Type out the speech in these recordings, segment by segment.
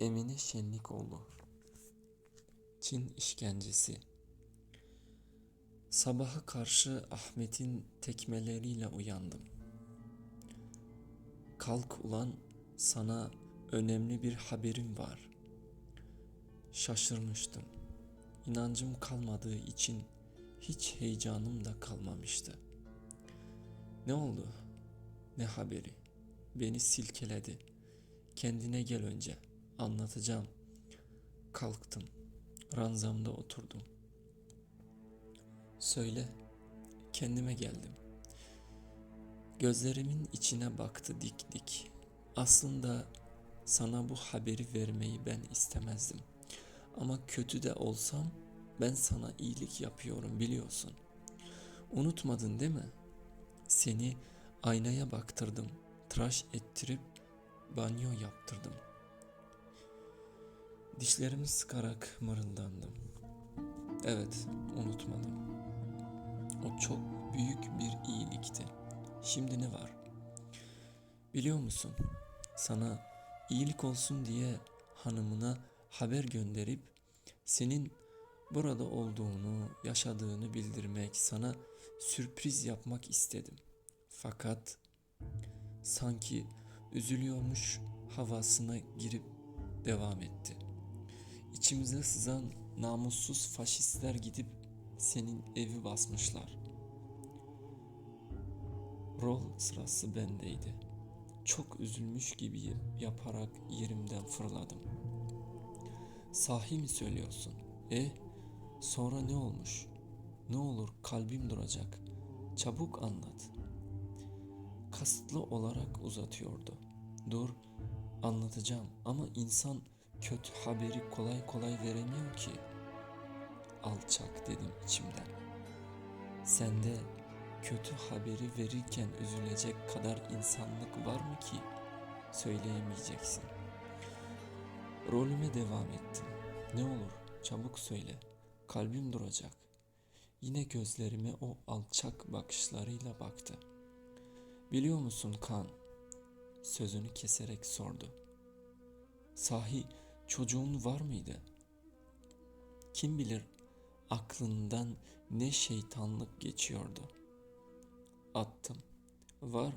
Emine Şenlikoğlu Çin işkencesi Sabaha karşı Ahmet'in tekmeleriyle uyandım. Kalk ulan sana önemli bir haberim var. Şaşırmıştım. İnancım kalmadığı için hiç heyecanım da kalmamıştı. Ne oldu? Ne haberi? Beni silkeledi. Kendine gel önce. Anlatacağım. Kalktım. Ranzamda oturdum. Söyle. Kendime geldim. Gözlerimin içine baktı dik dik. Aslında sana bu haberi vermeyi ben istemezdim. Ama kötü de olsam ben sana iyilik yapıyorum biliyorsun. Unutmadın değil mi? Seni aynaya baktırdım, tıraş ettirip banyo yaptırdım. Dişlerimi sıkarak mırıldandım. Evet, unutmadım. O çok büyük bir iyilikti. Şimdi ne var? Biliyor musun? Sana iyilik olsun diye hanımına haber gönderip senin burada olduğunu, yaşadığını bildirmek, sana sürpriz yapmak istedim. Fakat sanki üzülüyormuş havasına girip devam etti. İçimize sızan namussuz faşistler gidip senin evi basmışlar. Rol sırası bendeydi. Çok üzülmüş gibi yaparak yerimden fırladım. Sahi mi söylüyorsun? E sonra ne olmuş? Ne olur kalbim duracak. Çabuk anlat. Kasıtlı olarak uzatıyordu. Dur anlatacağım ama insan kötü haberi kolay kolay veremiyor ki. Alçak dedim içimden. Sende kötü haberi verirken üzülecek kadar insanlık var mı ki söyleyemeyeceksin. Rolüme devam ettim. Ne olur çabuk söyle. Kalbim duracak. Yine gözlerime o alçak bakışlarıyla baktı. Biliyor musun kan? Sözünü keserek sordu. Sahi çocuğun var mıydı? Kim bilir aklından ne şeytanlık geçiyordu. Attım. Var.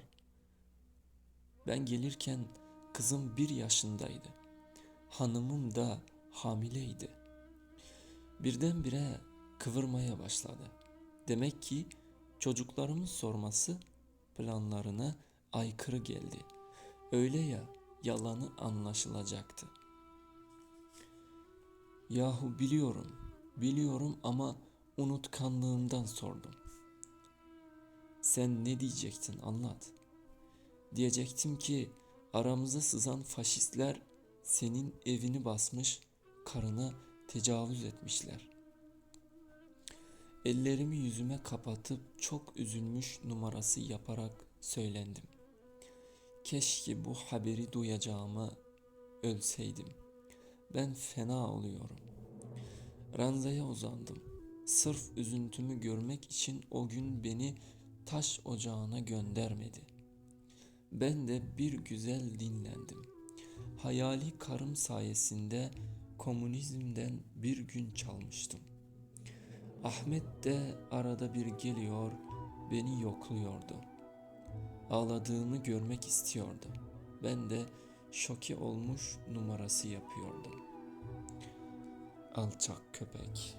Ben gelirken kızım bir yaşındaydı. Hanımım da hamileydi. Birdenbire kıvırmaya başladı. Demek ki çocuklarımın sorması planlarına aykırı geldi. Öyle ya yalanı anlaşılacaktı. Yahu biliyorum, biliyorum ama unutkanlığımdan sordum. Sen ne diyecektin anlat. Diyecektim ki aramıza sızan faşistler senin evini basmış, karına tecavüz etmişler. Ellerimi yüzüme kapatıp çok üzülmüş numarası yaparak söylendim. Keşke bu haberi duyacağıma ölseydim. Ben fena oluyorum. Ranzaya uzandım. Sırf üzüntümü görmek için o gün beni taş ocağına göndermedi. Ben de bir güzel dinlendim. Hayali karım sayesinde komünizmden bir gün çalmıştım. Ahmet de arada bir geliyor, beni yokluyordu. Ağladığımı görmek istiyordu. Ben de şoke olmuş numarası yapıyordum. Alçak köpek.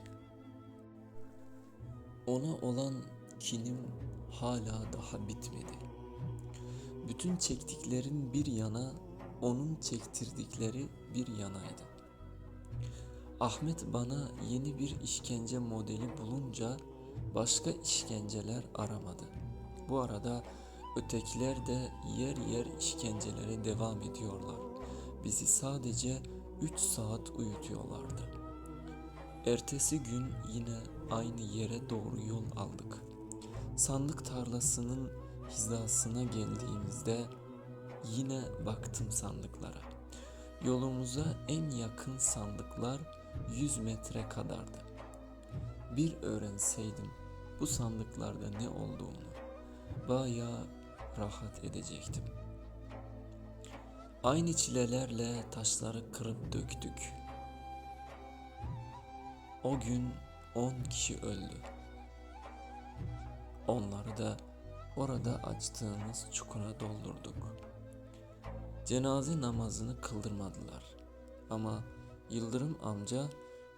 Ona olan kinim hala daha bitmedi. Bütün çektiklerin bir yana, onun çektirdikleri bir yanaydı. Ahmet bana yeni bir işkence modeli bulunca başka işkenceler aramadı. Bu arada ötekiler de yer yer işkencelere devam ediyorlar. Bizi sadece 3 saat uyutuyorlardı. Ertesi gün yine aynı yere doğru yol aldık. Sandık tarlasının hizasına geldiğimizde yine baktım sandıklara. Yolumuza en yakın sandıklar 100 metre kadardı. Bir öğrenseydim bu sandıklarda ne olduğunu bayağı rahat edecektim. Aynı çilelerle taşları kırıp döktük. O gün on kişi öldü. Onları da orada açtığımız çukura doldurduk. Cenaze namazını kıldırmadılar. Ama Yıldırım amca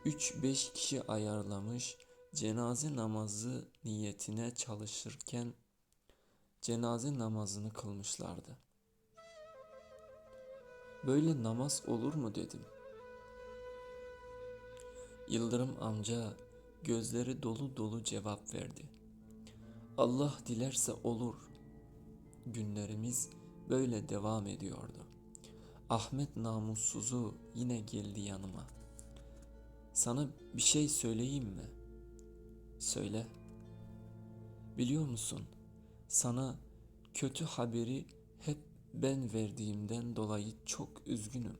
3-5 kişi ayarlamış cenaze namazı niyetine çalışırken cenaze namazını kılmışlardı. Böyle namaz olur mu dedim. Yıldırım amca gözleri dolu dolu cevap verdi. Allah dilerse olur. Günlerimiz böyle devam ediyordu. Ahmet namussuzu yine geldi yanıma. Sana bir şey söyleyeyim mi? Söyle. Biliyor musun? Sana kötü haberi hep ben verdiğimden dolayı çok üzgünüm.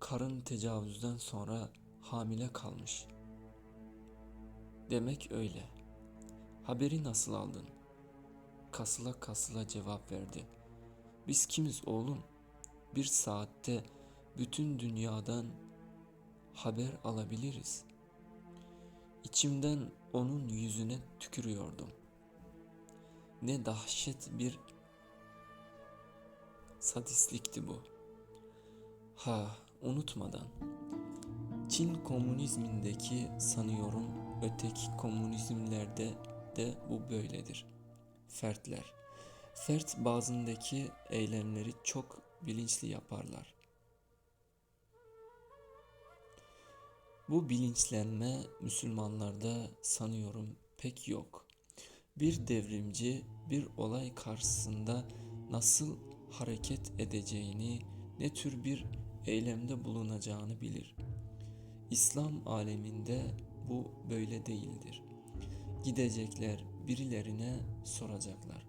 Karın tecavüzden sonra hamile kalmış. Demek öyle. Haberi nasıl aldın? Kasıla kasıla cevap verdi. Biz kimiz oğlum? Bir saatte bütün dünyadan haber alabiliriz. İçimden onun yüzüne tükürüyordum. Ne dahşet bir sadistlikti bu. Ha, unutmadan. Çin komünizmindeki sanıyorum öteki komünizmlerde de bu böyledir. Fertler. Fert bazındaki eylemleri çok bilinçli yaparlar. Bu bilinçlenme Müslümanlarda sanıyorum pek yok. Bir devrimci bir olay karşısında nasıl hareket edeceğini, ne tür bir eylemde bulunacağını bilir. İslam aleminde bu böyle değildir. Gidecekler, birilerine soracaklar.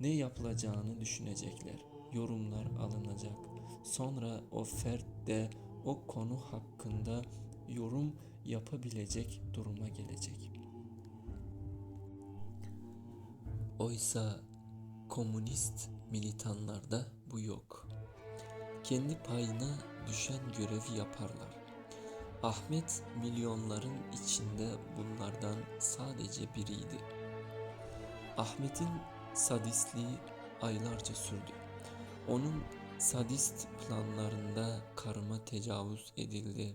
Ne yapılacağını düşünecekler. Yorumlar alınacak. Sonra o fert de o konu hakkında yorum yapabilecek duruma gelecek. Oysa komünist militanlarda bu yok. Kendi payına düşen görevi yaparlar. Ahmet milyonların içinde bunlardan sadece biriydi. Ahmet'in sadistliği aylarca sürdü. Onun sadist planlarında karıma tecavüz edildi.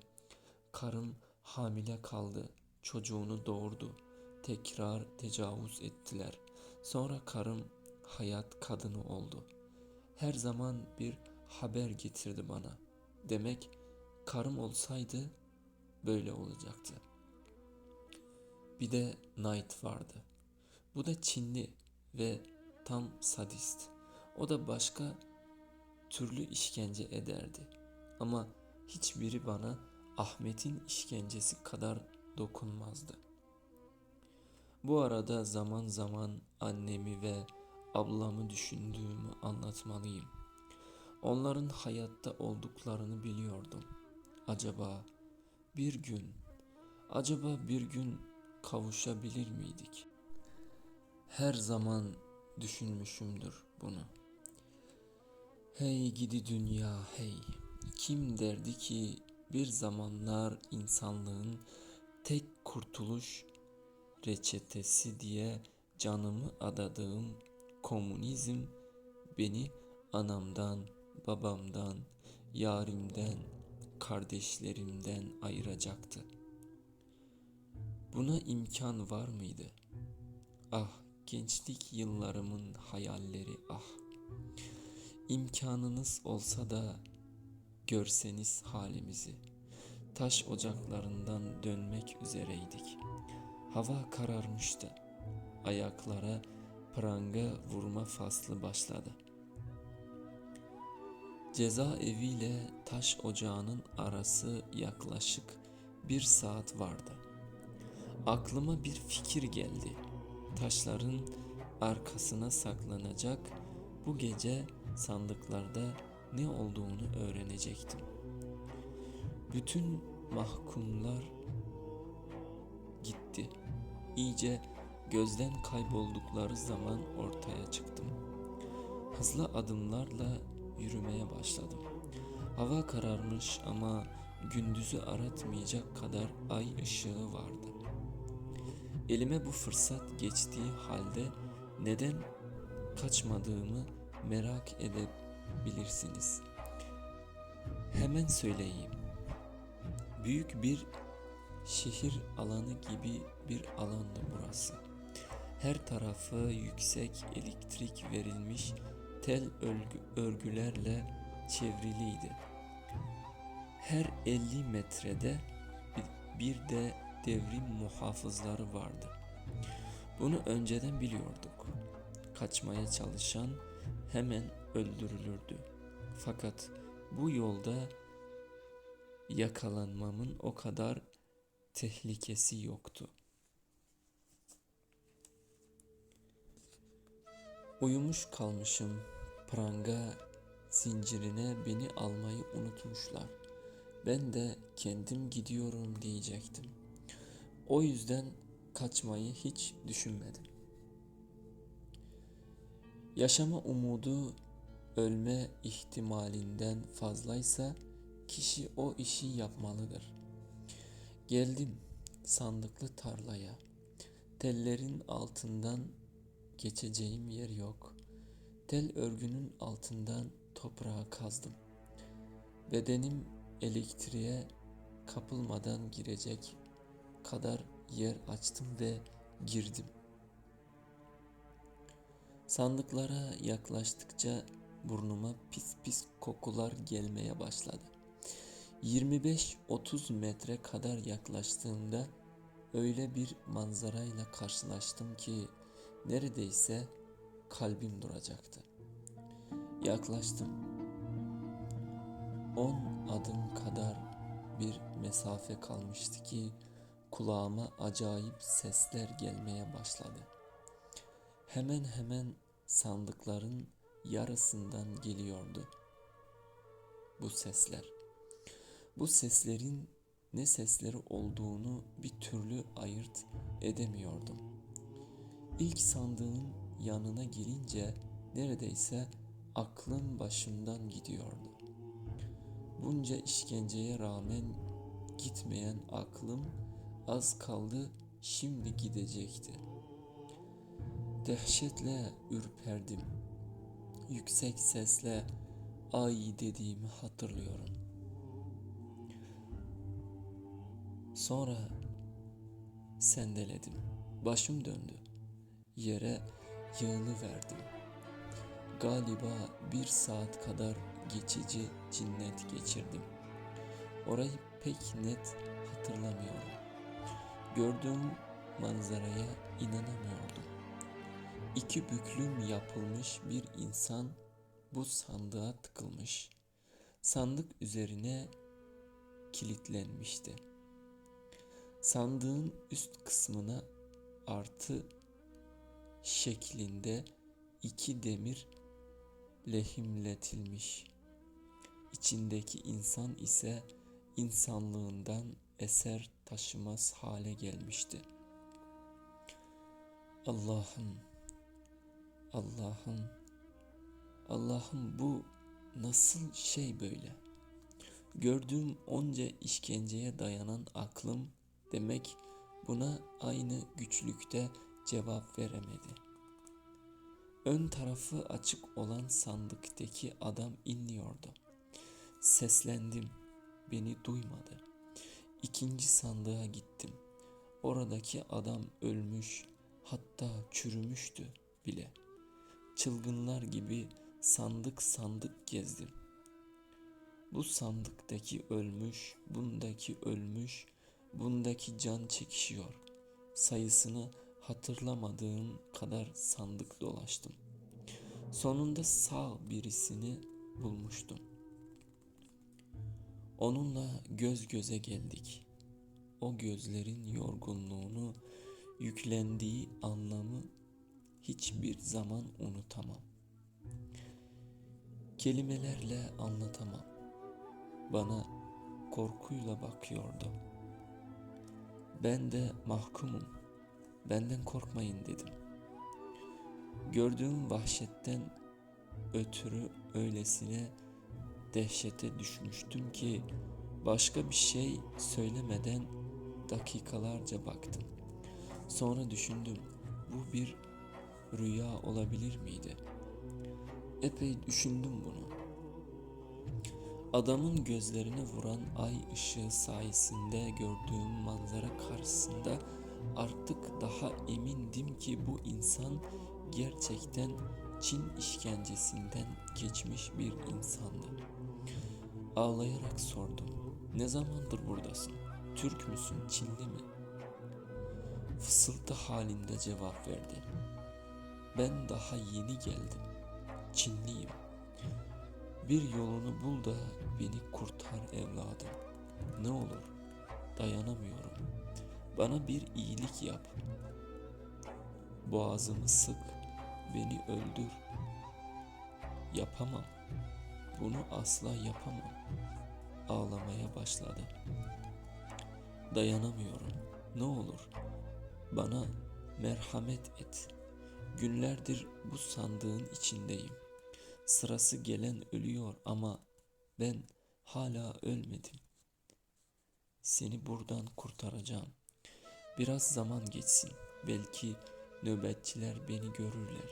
Karım hamile kaldı. Çocuğunu doğurdu. Tekrar tecavüz ettiler. Sonra karım hayat kadını oldu. Her zaman bir haber getirdi bana. Demek karım olsaydı böyle olacaktı. Bir de Knight vardı. Bu da Çinli ve tam sadist. O da başka türlü işkence ederdi. Ama hiçbiri bana Ahmet'in işkencesi kadar dokunmazdı. Bu arada zaman zaman annemi ve ablamı düşündüğümü anlatmalıyım. Onların hayatta olduklarını biliyordum. Acaba bir gün, acaba bir gün kavuşabilir miydik? Her zaman düşünmüşümdür bunu. Hey gidi dünya hey, kim derdi ki bir zamanlar insanlığın tek kurtuluş reçetesi diye canımı adadığım komünizm beni anamdan, babamdan, yarimden, kardeşlerimden ayıracaktı. Buna imkan var mıydı? Ah gençlik yıllarımın hayalleri ah. İmkanınız olsa da görseniz halimizi. Taş ocaklarından dönmek üzereydik. Hava kararmıştı. Ayaklara pranga vurma faslı başladı. Cezaeviyle taş ocağının arası yaklaşık bir saat vardı. Aklıma bir fikir geldi. Taşların arkasına saklanacak, bu gece sandıklarda ne olduğunu öğrenecektim. Bütün mahkumlar gitti. İyice gözden kayboldukları zaman ortaya çıktım. Hızlı adımlarla yürümeye başladım. Hava kararmış ama gündüzü aratmayacak kadar ay ışığı vardı. Elime bu fırsat geçtiği halde neden kaçmadığımı merak edebilirsiniz. Hemen söyleyeyim. Büyük bir şehir alanı gibi bir alandı burası. Her tarafı yüksek elektrik verilmiş tel örgü, örgülerle çevriliydi. Her 50 metrede bir de devrim muhafızları vardı. Bunu önceden biliyorduk. Kaçmaya çalışan hemen öldürülürdü. Fakat bu yolda yakalanmamın o kadar tehlikesi yoktu. Uyumuş kalmışım. Pranga zincirine beni almayı unutmuşlar. Ben de kendim gidiyorum diyecektim. O yüzden kaçmayı hiç düşünmedim. Yaşama umudu ölme ihtimalinden fazlaysa kişi o işi yapmalıdır. Geldim sandıklı tarlaya. Tellerin altından geçeceğim yer yok. Tel örgünün altından toprağa kazdım. Bedenim elektriğe kapılmadan girecek kadar yer açtım ve girdim. Sandıklara yaklaştıkça burnuma pis pis kokular gelmeye başladı. 25-30 metre kadar yaklaştığımda öyle bir manzarayla karşılaştım ki neredeyse kalbim duracaktı. Yaklaştım. 10 adım kadar bir mesafe kalmıştı ki kulağıma acayip sesler gelmeye başladı. Hemen hemen sandıkların yarısından geliyordu bu sesler. Bu seslerin ne sesleri olduğunu bir türlü ayırt edemiyordum. İlk sandığın yanına gelince neredeyse aklım başımdan gidiyordu. Bunca işkenceye rağmen gitmeyen aklım az kaldı şimdi gidecekti. Dehşetle ürperdim. Yüksek sesle ay dediğimi hatırlıyorum. Sonra sendeledim. Başım döndü. Yere yığılı verdim. Galiba bir saat kadar geçici cinnet geçirdim. Orayı pek net hatırlamıyorum. Gördüğüm manzaraya inanamıyordum. İki büklüm yapılmış bir insan bu sandığa tıkılmış. Sandık üzerine kilitlenmişti. Sandığın üst kısmına artı şeklinde iki demir lehimletilmiş. İçindeki insan ise insanlığından eser taşımaz hale gelmişti. Allah'ım, Allah'ım, Allah'ım bu nasıl şey böyle? Gördüğüm onca işkenceye dayanan aklım demek buna aynı güçlükte cevap veremedi. Ön tarafı açık olan sandıktaki adam inliyordu. Seslendim, beni duymadı. İkinci sandığa gittim. Oradaki adam ölmüş, hatta çürümüştü bile. Çılgınlar gibi sandık sandık gezdim. Bu sandıktaki ölmüş, bundaki ölmüş, bundaki can çekişiyor. Sayısını hatırlamadığım kadar sandık dolaştım. Sonunda sağ birisini bulmuştum. Onunla göz göze geldik. O gözlerin yorgunluğunu, yüklendiği anlamı hiçbir zaman unutamam. Kelimelerle anlatamam. Bana korkuyla bakıyordu. Ben de mahkumum. Benden korkmayın dedim. Gördüğüm vahşetten ötürü öylesine dehşete düşmüştüm ki başka bir şey söylemeden dakikalarca baktım. Sonra düşündüm bu bir rüya olabilir miydi? Epey düşündüm bunu. Adamın gözlerine vuran ay ışığı sayesinde gördüğüm manzara karşısında artık daha emindim ki bu insan gerçekten Çin işkencesinden geçmiş bir insandı. Ağlayarak sordum. Ne zamandır buradasın? Türk müsün, Çinli mi? Fısıltı halinde cevap verdi. Ben daha yeni geldim. Çinliyim. Bir yolunu bul da beni kurtar evladım. Ne olur dayanamıyorum. Bana bir iyilik yap. Boğazımı sık, beni öldür. Yapamam. Bunu asla yapamam. Ağlamaya başladı. Dayanamıyorum. Ne olur bana merhamet et. Günlerdir bu sandığın içindeyim. Sırası gelen ölüyor ama ben hala ölmedim. Seni buradan kurtaracağım. Biraz zaman geçsin. Belki nöbetçiler beni görürler.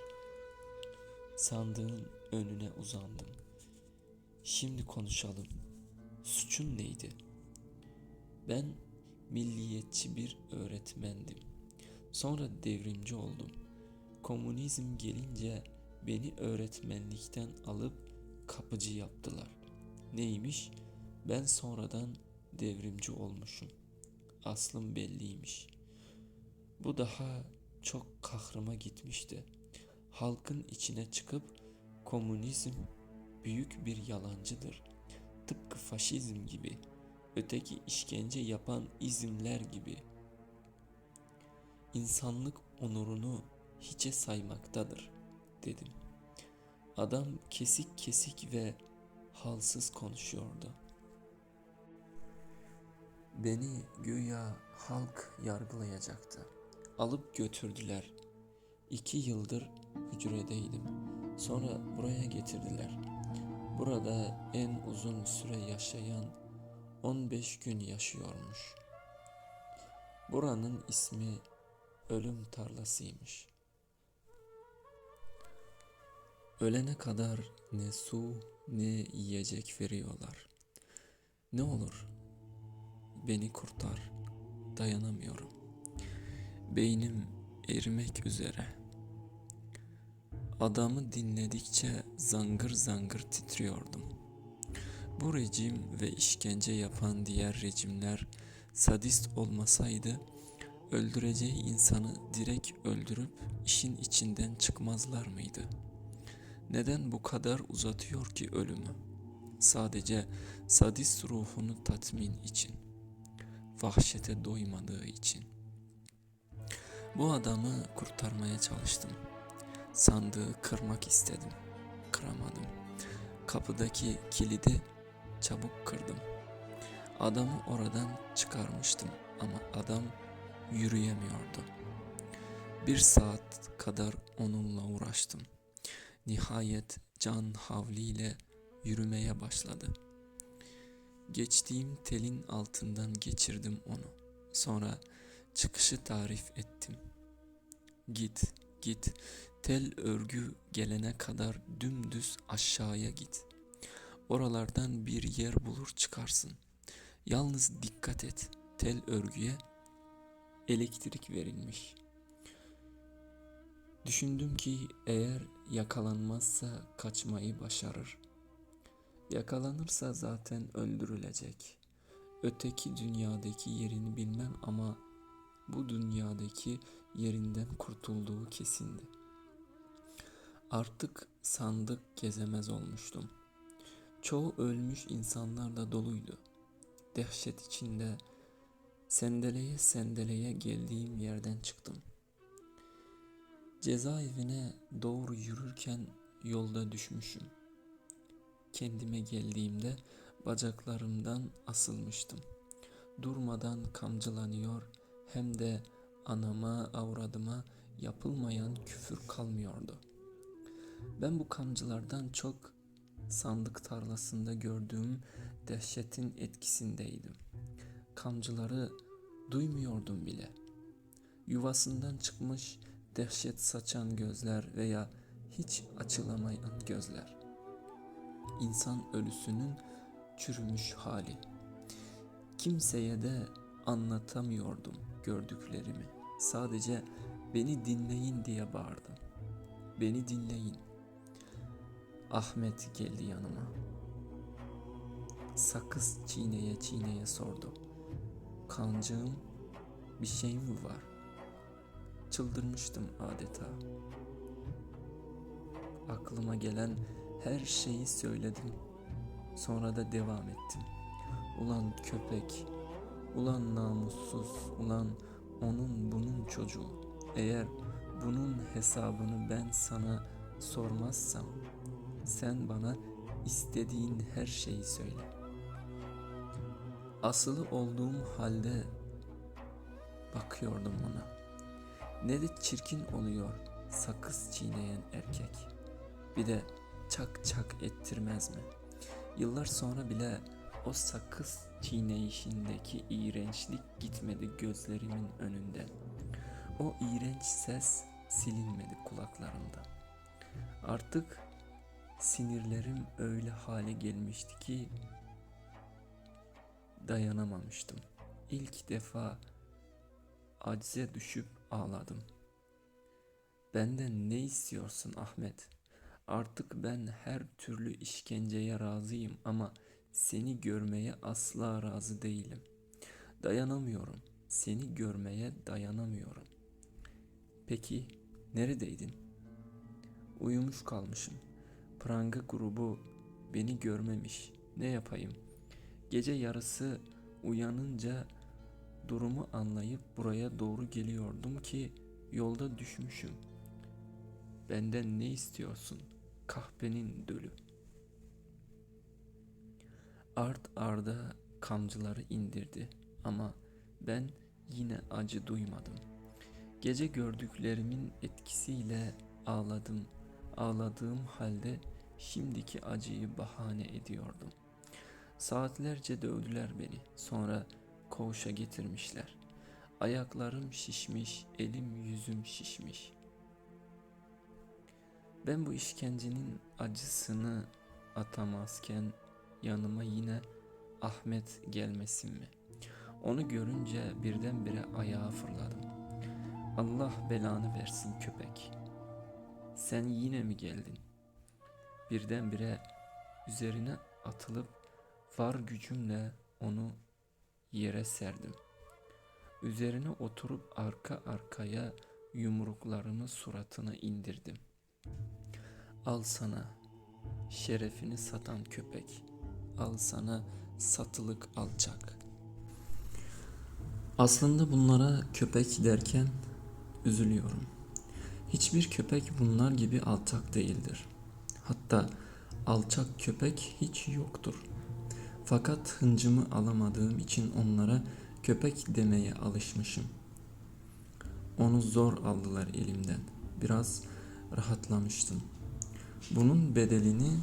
Sandığın önüne uzandım. Şimdi konuşalım. Suçun neydi? Ben milliyetçi bir öğretmendim. Sonra devrimci oldum. Komünizm gelince beni öğretmenlikten alıp kapıcı yaptılar. Neymiş? Ben sonradan devrimci olmuşum. Aslım belliymiş. Bu daha çok kahrıma gitmişti. Halkın içine çıkıp komünizm büyük bir yalancıdır. Tıpkı faşizm gibi, öteki işkence yapan izimler gibi. İnsanlık onurunu hiçe saymaktadır, dedim. Adam kesik kesik ve halsız konuşuyordu. Beni güya halk yargılayacaktı. Alıp götürdüler. İki yıldır hücredeydim. Sonra buraya getirdiler. Burada en uzun süre yaşayan 15 gün yaşıyormuş. Buranın ismi ölüm tarlasıymış. Ölene kadar ne su ne yiyecek veriyorlar. Ne olur beni kurtar. Dayanamıyorum. Beynim erimek üzere. Adamı dinledikçe zangır zangır titriyordum. Bu rejim ve işkence yapan diğer rejimler sadist olmasaydı öldüreceği insanı direkt öldürüp işin içinden çıkmazlar mıydı? Neden bu kadar uzatıyor ki ölümü? Sadece sadist ruhunu tatmin için, vahşete doymadığı için. Bu adamı kurtarmaya çalıştım. Sandığı kırmak istedim. Kıramadım. Kapıdaki kilidi çabuk kırdım. Adamı oradan çıkarmıştım ama adam yürüyemiyordu. Bir saat kadar onunla uğraştım. Nihayet can havliyle yürümeye başladı. Geçtiğim telin altından geçirdim onu. Sonra çıkışı tarif ettim. Git, git. Tel örgü gelene kadar dümdüz aşağıya git. Oralardan bir yer bulur çıkarsın. Yalnız dikkat et. Tel örgüye elektrik verilmiş. Düşündüm ki eğer yakalanmazsa kaçmayı başarır. Yakalanırsa zaten öldürülecek. Öteki dünyadaki yerini bilmem ama bu dünyadaki yerinden kurtulduğu kesindi. Artık sandık gezemez olmuştum. Çoğu ölmüş insanlarla doluydu. Dehşet içinde sendeleye sendeleye geldiğim yerden çıktım. Cezaevine doğru yürürken yolda düşmüşüm. Kendime geldiğimde bacaklarımdan asılmıştım. Durmadan kamcılanıyor hem de anama avradıma yapılmayan küfür kalmıyordu. Ben bu kancılardan çok sandık tarlasında gördüğüm dehşetin etkisindeydim. Kancıları duymuyordum bile. Yuvasından çıkmış dehşet saçan gözler veya hiç açılamayan gözler. İnsan ölüsünün çürümüş hali. Kimseye de anlatamıyordum gördüklerimi. Sadece beni dinleyin diye bağırdım. Beni dinleyin. Ahmet geldi yanıma. Sakız çiğneye çiğneye sordu. Kancığım bir şey mi var? Çıldırmıştım adeta. Aklıma gelen her şeyi söyledim. Sonra da devam ettim. Ulan köpek, ulan namussuz, ulan onun bunun çocuğu. Eğer bunun hesabını ben sana sormazsam sen bana istediğin her şeyi söyle. Asılı olduğum halde bakıyordum ona. Ne de çirkin oluyor sakız çiğneyen erkek. Bir de çak çak ettirmez mi? Yıllar sonra bile o sakız çiğneyişindeki iğrençlik gitmedi gözlerimin önünden. O iğrenç ses silinmedi kulaklarımda. Artık sinirlerim öyle hale gelmişti ki dayanamamıştım. İlk defa acize düşüp ağladım. Benden ne istiyorsun Ahmet? Artık ben her türlü işkenceye razıyım ama seni görmeye asla razı değilim. Dayanamıyorum. Seni görmeye dayanamıyorum. Peki neredeydin? Uyumuş kalmışım. Pranga grubu beni görmemiş. Ne yapayım? Gece yarısı uyanınca durumu anlayıp buraya doğru geliyordum ki yolda düşmüşüm. Benden ne istiyorsun? Kahpenin dölü. Art arda kamcıları indirdi ama ben yine acı duymadım. Gece gördüklerimin etkisiyle ağladım. Ağladığım halde şimdiki acıyı bahane ediyordum. Saatlerce dövdüler beni. Sonra koğuşa getirmişler. Ayaklarım şişmiş, elim yüzüm şişmiş. Ben bu işkencenin acısını atamazken yanıma yine Ahmet gelmesin mi? Onu görünce birdenbire ayağa fırladım. Allah belanı versin köpek. Sen yine mi geldin? Birdenbire üzerine atılıp var gücümle onu yere serdim. Üzerine oturup arka arkaya yumruklarımı suratına indirdim. Al sana şerefini satan köpek. Al sana satılık alçak. Aslında bunlara köpek derken üzülüyorum. Hiçbir köpek bunlar gibi alçak değildir. Hatta alçak köpek hiç yoktur. Fakat hıncımı alamadığım için onlara köpek demeye alışmışım. Onu zor aldılar elimden. Biraz rahatlamıştım. Bunun bedelini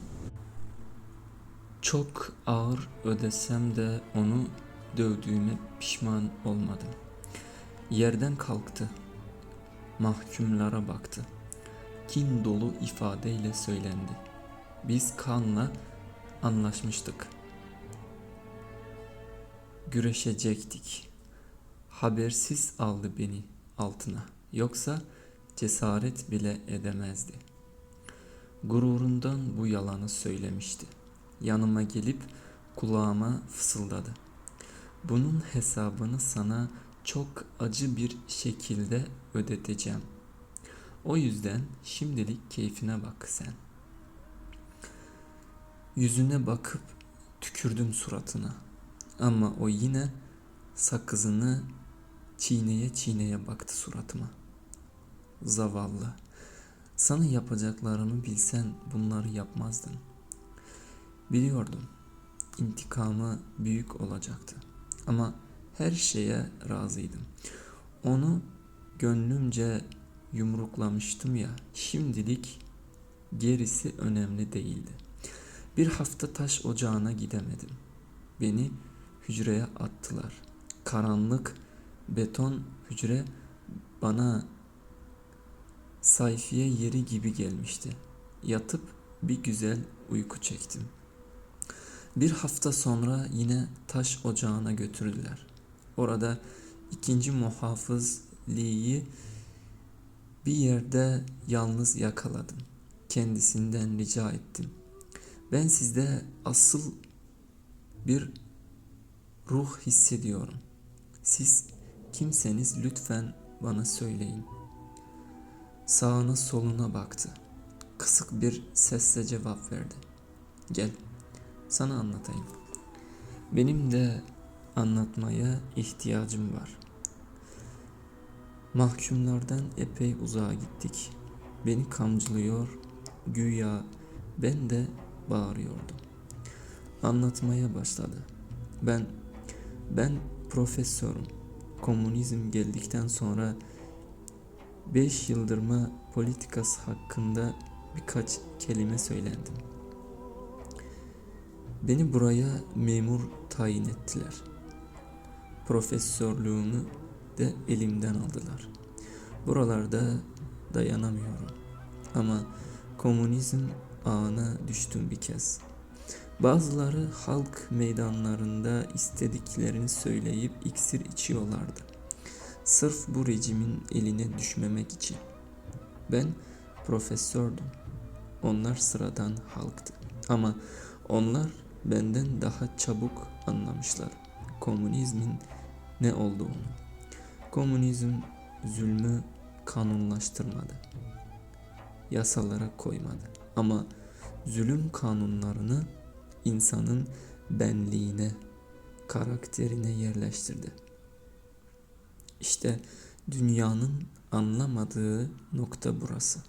çok ağır ödesem de onu dövdüğüme pişman olmadım. Yerden kalktı. Mahkumlara baktı. Kin dolu ifadeyle söylendi. Biz kanla anlaşmıştık. Güreşecektik. Habersiz aldı beni altına. Yoksa cesaret bile edemezdi. Gururundan bu yalanı söylemişti. Yanıma gelip kulağıma fısıldadı. Bunun hesabını sana çok acı bir şekilde ödeteceğim. O yüzden şimdilik keyfine bak sen. Yüzüne bakıp tükürdüm suratına. Ama o yine sakızını çiğneye çiğneye baktı suratıma. Zavallı. Sana yapacaklarımı bilsen bunları yapmazdın. Biliyordum. İntikamı büyük olacaktı. Ama her şeye razıydım. Onu gönlümce yumruklamıştım ya. Şimdilik Gerisi önemli değildi. Bir hafta taş ocağına gidemedim. Beni hücreye attılar. Karanlık beton hücre bana sayfiye yeri gibi gelmişti. Yatıp bir güzel uyku çektim. Bir hafta sonra yine taş ocağına götürdüler. Orada ikinci muhafız Lee'yi bir yerde yalnız yakaladım. Kendisinden rica ettim. Ben sizde asıl bir ruh hissediyorum. Siz kimseniz lütfen bana söyleyin. Sağına soluna baktı. Kısık bir sesle cevap verdi. Gel, sana anlatayım. Benim de anlatmaya ihtiyacım var. Mahkumlardan epey uzağa gittik. Beni kamçılıyor, güya ben de bağırıyordum. Anlatmaya başladı. Ben ben profesörüm. Komünizm geldikten sonra 5 yıldırma politikası hakkında birkaç kelime söylendim. Beni buraya memur tayin ettiler. Profesörlüğümü de elimden aldılar. Buralarda dayanamıyorum. Ama komünizm ağına düştüm bir kez. Bazıları halk meydanlarında istediklerini söyleyip iksir içiyorlardı. Sırf bu rejimin eline düşmemek için. Ben profesördüm. Onlar sıradan halktı. Ama onlar benden daha çabuk anlamışlar komünizmin ne olduğunu. Komünizm zulmü kanunlaştırmadı. Yasalara koymadı. Ama zulüm kanunlarını insanın benliğine, karakterine yerleştirdi. İşte dünyanın anlamadığı nokta burası.